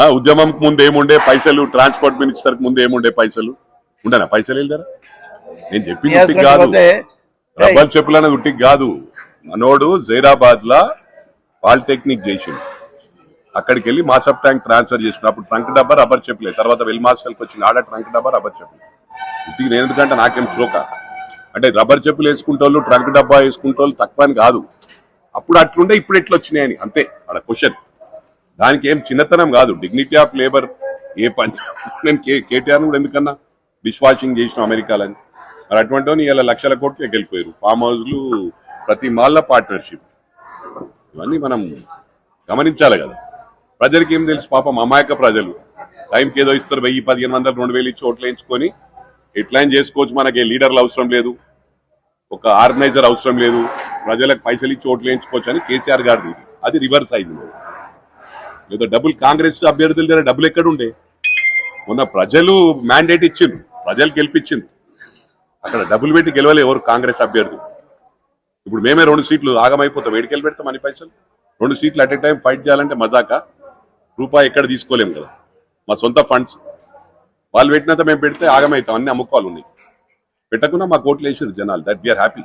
ఆ, ఉద్యమం ముందు ఏముండే పైసలు ట్రాన్స్పోర్ట్ మినిస్టర్ ముందు ఏముండే పైసలు? ఉండనా? పైసలు వెళ్తారా? నేను చెప్పింది కాదు. రబ్బర్ చెప్పులు అనేది ఉట్టికి కాదు. మనోడు జైరాబాద్ లా పాలిటెక్నిక్ చేసిండు. అక్కడికి వెళ్ళి మాసప్ ట్యాంక్ ట్రాన్స్ఫర్ చేసిన అప్పుడు ట్రంక్ డబ్బా రబ్బర్ చెప్పులే. తర్వాత వెల్ మాస్టర్కి వచ్చిన ఆడ ట్రంక్ డబ్బా రబ్బర్ చెప్పులు. ఉట్టికి నేను ఎందుకంటే నాకేం శ్లోక? అంటే రబ్బర్ చెప్పులు వేసుకుంటోళ్ళు ట్రంక్ డబ్బా వేసుకుంటోళ్ళు తక్కువ అని కాదు. అప్పుడు అట్లుండే ఇప్పుడు ఎట్లా వచ్చినాయని అంతే. అక్కడ క్వశ్చన్. దానికి ఏం చిన్నతనం కాదు. డిగ్నిటీ ఆఫ్ లేబర్ ఏ పని నేను కే- కేటీఆర్ కూడా ఎందుకన్నా? డిష్ వాషింగ్ చేసిన అమెరికాలని. మరి అటువంటి ఇలా లక్షల కోట్లకి వెళ్ళిపోయారు ఫామ్ హౌస్లు ప్రతి మాల్ల పార్ట్నర్షిప్ ఇవన్నీ మనం గమనించాలి కదా. ప్రజలకి ఏం తెలుసు? పాపం అమాయక ప్రజలు. టైంకి ఏదో ఇస్తారు వెయ్యి పదిహేను వందలు రెండు వేలు ఇచ్చి ఓట్లు వేయించుకొని ఎట్లా చేసుకోవచ్చు. మనకి లీడర్లు అవసరం లేదు. ఒక ఆర్గనైజర్ అవసరం లేదు. ప్రజలకు పైసలు ఇచ్చి ఓట్లు వేయించుకోవచ్చు అని కేసీఆర్ గారిది అది రివర్స్ అయింది. లేదా డబ్బులు కాంగ్రెస్ అభ్యర్థుల దగ్గర డబ్బులు ఎక్కడ ఉండే మొన్న ప్రజలు మ్యాండేట్ ఇచ్చిండ్రు. ప్రజలు గెలిపించింది అక్కడ డబ్బులు పెట్టి గెలవలే ఎవరు కాంగ్రెస్ అభ్యర్థులు. ఇప్పుడు మేమే రెండు సీట్లు ఆగమైపోతాం. వేడికెళ్ళి పెడతాం అన్ని పైసలు? రెండు సీట్లు అట్ ఎ టైం ఫైట్ చేయాలంటే మజాక? రూపాయి ఎక్కడ తీసుకోలేము కదా. మా సొంత ఫండ్స్. వాళ్ళు పెట్టినంత మేము పెడితే ఆగమవుతాం అన్ని అమ్ముకోవాలి ఉన్నాయి. పెట్టకుండా మా కోట్లు వేసారు జనాలు. That we are happy